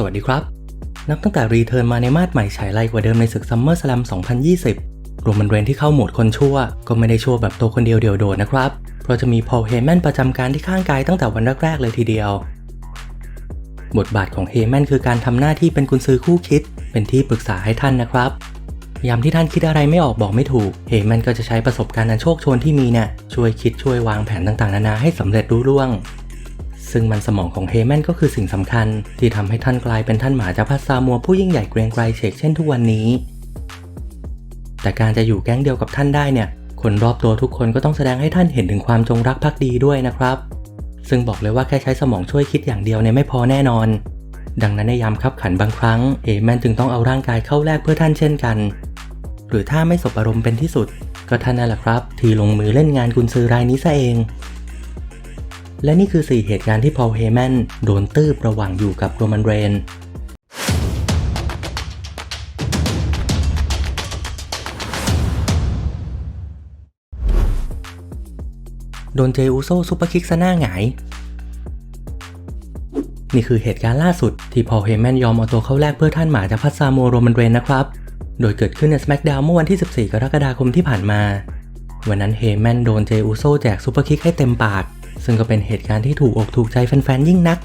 สวัสดีครับ นับตั้งแต่รีเทิร์นมาในมาดใหม่ฉายไล่กว่าเดิมในศึกซัมเมอร์ส a ลม2020รวมมันเรนที่เข้าโหมดคนชั่ว ก็ไม่ได้ชั่วแบบตัวคนเดียวเดียวโดดนะครับ เพราะจะมีพอลเฮแมนประจำการที่ข้างกายตั้งแต่วันแรกๆเลยทีเดียว บทบาทของเฮแมนคือการทำหน้าที่เป็นกุญซือคู่คิด เป็นที่ปรึกษาให้ท่านนะครับยามที่ท่านคิดอะไรไม่ออกบอกไม่ถูก เฮแมนก็จะใช้ประสบการณ์อันโชคชนที่มีเนี่ยช่วยคิดช่วยวางแผนต่างๆ นานาให้สำเร็จรุ่ร่วง ซึ่งมันสมองของเฮแมนก็คือสิ่งสำคัญ ที่ทำให้ท่านกลายเป็นท่านหมาจากพัสซามัวผู้ยิ่งใหญ่เกรียงไกรเชกเช่นทุกวันนี้ แต่การจะอยู่แก๊งเดียวกับท่านได้เนี่ย คนรอบตัวทุกคนก็ต้องแสดงให้ท่านเห็นถึงความจงรักภักดีด้วยนะครับ ซึ่งบอกเลยว่าแค่ใช้สมองช่วยคิดอย่างเดียวเนี่ยไม่พอแน่นอน ดังนั้นในยามคับขันบางครั้งเฮแมนจึงต้องเอาร่างกายเข้าแลกเพื่อท่านเช่นกัน หรือถ้าไม่สบอารมณ์เป็นที่สุด ก็ท่านนั่นแหละครับ ที่ลงมือเล่นงานกุนซือรายนี้ซะเอง และนี่คือ 4 เหตุการณ์ที่พอลเฮแมนโดนตื้บระหว่างอยู่กับโรมันเรนโดนเจอุโซซุปเปอร์คิกซะหน้าหงาย นี่คือเหตุการณ์ล่าสุดที่พอลเฮแมนยอมเอาตัวเข้าแลกเพื่อท่านหมาจากพัสซาโมโรมันเรนนะครับ โดยเกิดขึ้นใน SmackDown เมื่อวันที่ 14 กรกฎาคมที่ผ่านมา วันนั้นเฮแมนโดนเจอุโซแจกซุปเปอร์คิกให้เต็มปาก ซึ่งก็เป็นเหตุการณ์ที่ถูกอกถูกใจแฟนๆ ยิ่งนัก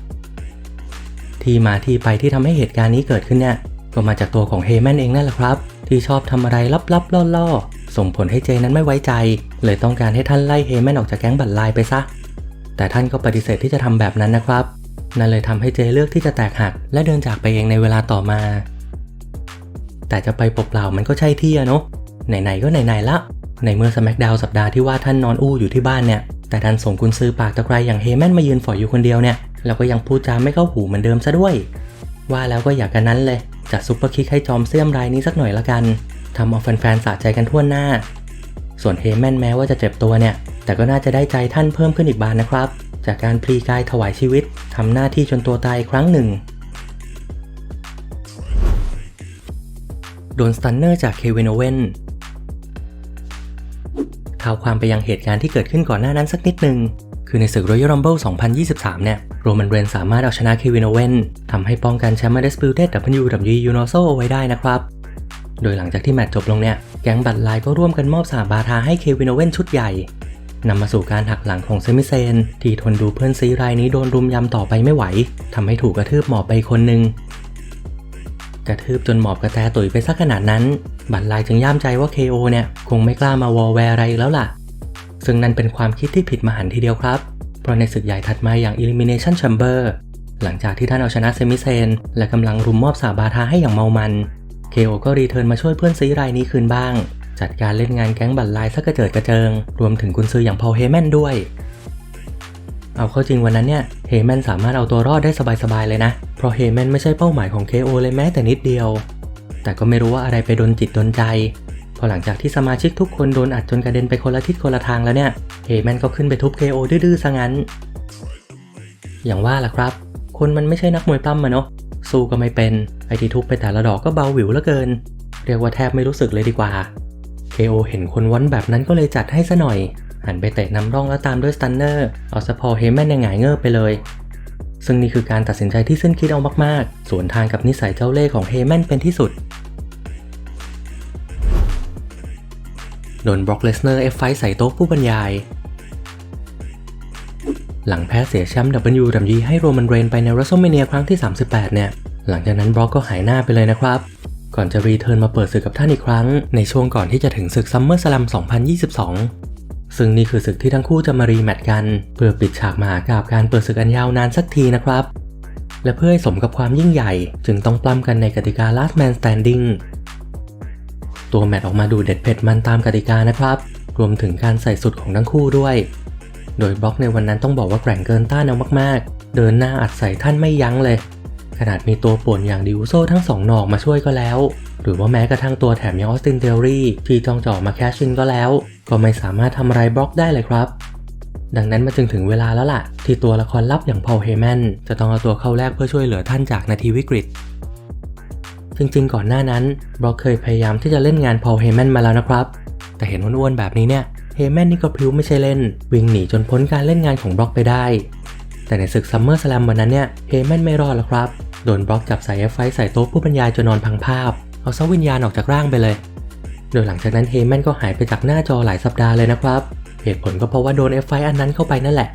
ที่มาที่ไปที่ทำให้เหตุการณ์นี้เกิดขึ้นเนี่ย ก็มาจากตัวของเฮแมนเองนั่นแหละครับ ที่ชอบทำอะไรลับๆล่อๆ ส่งผลให้เจนั้นไม่ไว้ใจ เลยต้องการให้ท่านไล่เฮแมนออกจากแก๊งบัตรลายไปซะ แต่ท่านก็ปฏิเสธที่จะทำแบบนั้นนะครับ นั่นเลยทำให้เจเลือกที่จะแตกหัก และเดินจากไปเองในเวลาต่อมา แต่จะไปเปล่าๆมันก็ใช่ที่อะเนาะไหนๆก็ไหนๆละในเมื่อส m ม c k ดาวสัปดาห์ที่ว่าท่านนอนอู้อยู่ที่บ้านเนี่ย แต่ท่านส่งกุนซือปากตะไคร้อย่างเฮแมนมายืนฝอยอยู่คนเดียวเนี่ยแล้วก็ยังพูดจาไม่เข้าหูเหมือนเดิมซะด้วย ว่าแล้วก็อยากกันนั้นเลยจัดซุปเปอร์คิกให้จอมเสื่อมรายนี้สักหน่อยละกันทำเอาแฟนๆสะใจกันทั่วหน้า ส่วนเฮแมนแม้ว่าจะเจ็บตัวเนี่ย แต่ก็น่าจะได้ใจท่านเพิ่มขึ้นอีกบานนะครับ จากการพลีกายถวายชีวิตทำหน้าที่จนตัวตายอีกครั้งหนึ่งโดนสตันเนอร์จากเควินโอเวน ท้าความไปยังเหตุการณ์ที่เกิดขึ้นก่อนหน้านั้นสักนิดหนึ่งคือในศึก Royal Rumble 2023 เนี่ย โรมันเรนสามารถเอาชนะเควินโอเวนทำให้ป้องกันแชมป์ Undisputed WWE Universal เอาไว้ได้นะครับ โดยหลังจากที่แมตช์จบลงเนี่ย แก๊งบัตรลายก็ร่วมกันมอบสาบาทาให้เควินโอเวนชุดใหญ่นำมาสู่การหักหลังของเซมิเซน ที่ทนดูเพื่อนซีรายนี้โดนรุมยำต่อไปไม่ไหวทำให้ถูกกระทืบหมอบไปคนหนึ่ง กระทืบจนหมอบกระแตตุ๋ยไปสักขนาดนั้น บัตรลายจึงย่ามใจว่า KO เนี่ยคงไม่กล้ามาวอลแวร์อะไรแล้วล่ะ ซึ่งนั่นเป็นความคิดที่ผิดมหันทีเดียวครับ เพราะในศึกใหญ่ถัดมาอย่าง Elimination Chamber หลังจากที่ท่านเอาชนะเซมิเซน และกำลังรุมมอบสาบาทาให้อย่างเมามัน KO ก็รีเทิร์นมาช่วยเพื่อนซีรายนี้คืนบ้าง จัดการเล่นงานแก๊งบัตรลายสักกระเจิดกระเจิง รวมถึงกุนซืออย่างพอลเฮแมนด้วย เอาเข้าจริงวันนั้นเนี่ยเฮแมนสามารถเอาตัวรอดได้สบายๆเลยนะ ราะเฮแมนไม่ใช่เป้าหมายของ KO เลยแม้แต่นิดเดียว แต่ก็ไม่รู้ว่าอะไรไปโดนจิตโดนใจ พอหลังจากที่สมาชิกทุกคนโดนอัดจนกระเด็นไปคนละทิศคนละทางแล้วเนี่ย เฮแมนก็ขึ้นไปทุบ KO ดื้อๆซะงั้น อย่างว่าล่ะครับ คนมันไม่ใช่นักมวยปล้ำมาเนาะ สู้ก็ไม่เป็น ไอที่ทุบไปแต่ละดอกก็เบาหวิวเหลือเกิน เรียกว่าแทบไม่รู้สึกเลยดีกว่า KO เห็นคนวันแบบนั้นก็เลยจัดให้ซะหน่อย หันไปเตะนำร่องแล้วตามด้วยสตันเนอร์ เอาสะพอเฮแมนในหงายเงือบไปเลย ซึ่งนี่คือการตัดสินใจที่สิ้นคิดเอามากๆ สวนทางกับนิสัยเจ้าเล่ห์ของเฮแมนเป็นที่สุด โดนบล็อกเลสเนอร์เอฟไฟใส่โต๊ะผู้บรรยาย หลังแพ้เสียแชมป์ WWE ให้โรมันเรนไปใน WrestleMania ครั้งที่ 38 เนี่ย หลังจากนั้นบล็อกก็หายหน้าไปเลยนะครับ ก่อนจะรีเทิร์นมาเปิดศึกกับท่านอีกครั้ง ในช่วงก่อนที่จะถึงศึก SummerSlam 2022 ซึ่งนี่คือศึกที่ทั้งคู่จะมารีแมตช์กัน เพื่อปิดฉากมหากาบการเปิดศึกอันยาวนานสักทีนะครับ และเพื่อให้สมกับความยิ่งใหญ่ จึงต้องปล้ำกันในกติกา Last Man Standing ตัวแมตช์ออกมาดูเด็ดเผ็ดมันตามกติกานะครับ รวมถึงการใส่สุดของทั้งคู่ด้วย โดยบล็อกในวันนั้นต้องบอกว่าแกร่งเกินต้านเอามากๆ เดินหน้าอัดใส่ท่านไม่ยั้งเลย ขนาดมีตัวป่วนอย่างดิวโซทั้งสองนอกมาช่วยก็แล้ว หรือว่าแม้กระทั่งตัวแถมย่างออสตินเทอรี่ที่จ้องจ่อมาแคชชินก็แล้ว ก็ไม่สามารถทำอะไรบล็อกได้เลยครับ ดังนั้นมาจึงถึงเวลาแล้วล่ะ ที่ตัวละครลับอย่างพอลเฮแมนจะต้องเอาตัวเข้าแลกเพื่อช่วยเหลือท่านจากนาทีวิกฤต จริงๆ ก่อนหน้านั้นบล็อกเคยพยายามที่จะเล่นงานพอลเฮแมนมาแล้วนะครับ แต่เห็นอ้วนๆแบบนี้เนี่ยเฮแมนนี่ก็พริ้วไม่ใช่เล่น วิ่งหนีจนพ้นการเล่นงานของบล็อกไปได้ แต่ในศึกซัมเมอร์ส a ลมวันนั้นเนี่ยเฮแมนไม่รอดแล้วครับโดนบล็อกจับส่เอฟไฟใส่โต๊ะผู้บรรยายจนนอนพังภาพ เอาซะวิญญาณออกจากร่างไปเลย โดยหลังจากนั้นเฮแมนก็หายไปจากหน้าจอหลายสัปดาห์เลยนะครับ เหตุผลก็เพราะว่าโดนเอฟไฟอันนั้นเข้าไปนั่นแหละ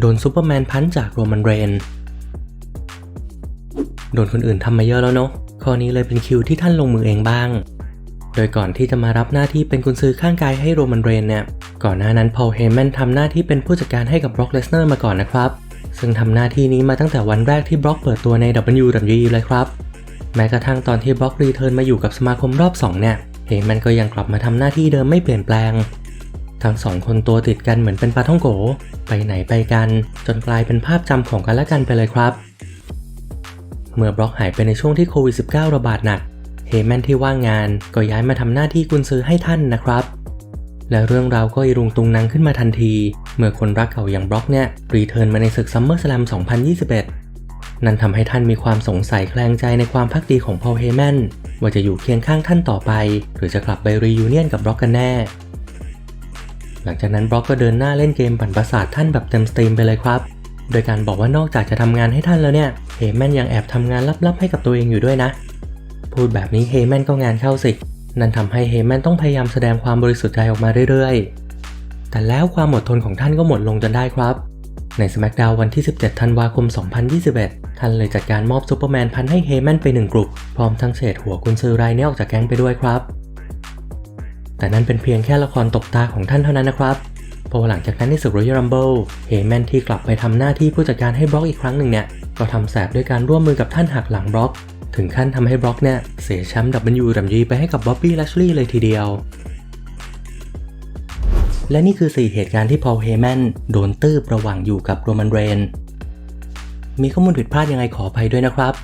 โดนซูเปอร์แมนพันจากโรมันเรน โดนคนอื่นทำมาเยอะแล้วเนาะข้อนี้เลยเป็นคิวที่ท่านลงมือเองบ้าง โดยก่อนที่จะมารับหน้าที่เป็นกุนซือข้างกายให้โรมันเรนเนี่ย ก่อนหน้านั้นพอลเฮแมนทำหน้าที่เป็นผู้จัดการให้กับบร็อกเลสเนอร์มาก่อนนะครับ ซึ่งทำหน้าที่นี้มาตั้งแต่วันแรกที่บล็อกเปิดตัวใน WWE เลยครับ แม้กระทั่งตอนที่บล็อกรีเทิร์นมาอยู่กับสมาคมรอบ 2 เนี่ยเฮแมนก็ยังกลับมาทำหน้าที่เดิมไม่เปลี่ยนแปลง ทั้งสองคนตัวติดกันเหมือนเป็นปลาท่องโก ไปไหนไปกัน จนกลายเป็นภาพจำของกันและกันไปเลยครับ เมื่อบล็อกหายไปในช่วงที่โควิด -19 ระบาดหนักเฮแมนที่ว่างงานก็ย้ายมาทำหน้าที่กุนซือให้ท่านนะครับ และเรื่องราวก็อีรุงตุงนังขึ้นมาทันที เมื่อคนรักเก่าอย่างบล็อกเนี่ยรีเทิร์นมาในศึกซัมเมอร์ส a ลม2021 นั่นทำให้ท่านมีความสงสัยแคลงใจในความพักดีของพอลเฮแมนว่าจะอยู่เคียงข้างท่านต่อไป หรือจะกลับไปรียูเนียนกับบล็อกกันแน่ หลังจากนั้นบล็อกก็เดินหน้าเล่นเกมปั่นประสาทท่านแบบเต็มสตรีมไปเลยครับ โดยการบอกว่านอกจากจะทำงานให้ท่านแล้วเนี่ยเฮแมนยังแอบทำงานลับๆให้กับตัวเองอยู่ด้วยนะ พูดแบบนี้เฮแมนก็งานเข้าสินั่นทำให้เฮแมนต้องพยายามแสดงความบริสุทธิ์ใจออกมาเรื่อยๆ แต่แล้วความอดทนของท่านก็หมดลงจนได้ครับ ใน SmackDown วันที่ 17 ธันวาคม 2021 ท่านเลยจัดการมอบซูเปอร์แมนพันให้เฮแมนไปหนึ่งกลุ่มพร้อมทั้งเศษหัวกุนซือรายนี้ออกจากแก๊งไปด้วยครับ แต่นั่นเป็นเพียงแค่ละครตบตาของท่านเท่านั้นนะครับเพราะหลังจากนั้นในศึก Royal Rumble เฮแมนที่กลับไปทำหน้าที่ผู้จัดการให้บล็อกอีกครั้งหนึ่งเนี่ย ก็ทำแสบด้วยการร่วมมือกับท่านหักหลังบล็อก ถึงขั้นทำให้บล็อกเนี่ย เสียแชมป์ WWE ไปให้กับบ๊อบบี้ลัชลีย์เลยทีเดียว และนี่คือ 4 เหตุการณ์ที่พอลเฮแมนโดนตื้บระหว่างอยู่กับโรมันเรน มีข้อมูลผิดพลาดยังไงขออภัยด้วยนะครับ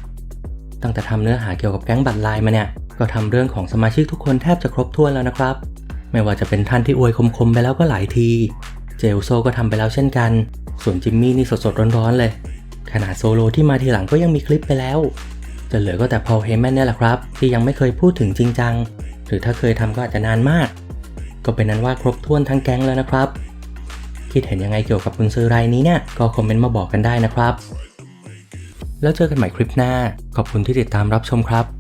ตั้งแต่ทำเนื้อหาเกี่ยวกับแก๊งบัตรลายมาเนี่ย ก็ทำเรื่องของสมาชิกทุกคนแทบจะครบถ้วนแล้วนะครับ ไม่ว่าจะเป็นท่านที่อวยคมๆไปแล้วก็หลายที เจลโซก็ทำไปแล้วเช่นกัน ส่วนจิมมี่นี่สดๆร้อนๆเลย ขนาดโซโลที่มาทีหลังก็ยังมีคลิปไปแล้ว จะเหลือก็แต่พอลเฮแมนเนี่ยแหละครับ ที่ยังไม่เคยพูดถึงจริงจัง หรือถ้าเคยทำก็อาจจะนานมาก ก็เป็นนั้นว่าครบถ้วนทั้งแก๊งแล้วนะครับ คิดเห็นยังไงเกี่ยวกับคุณซื้อรายนี้เนี่ยก็คอมเมนต์มาบอกกันได้นะครับ แล้วเจอกันใหม่คลิปหน้า ขอบคุณที่ติดตามรับชมครับ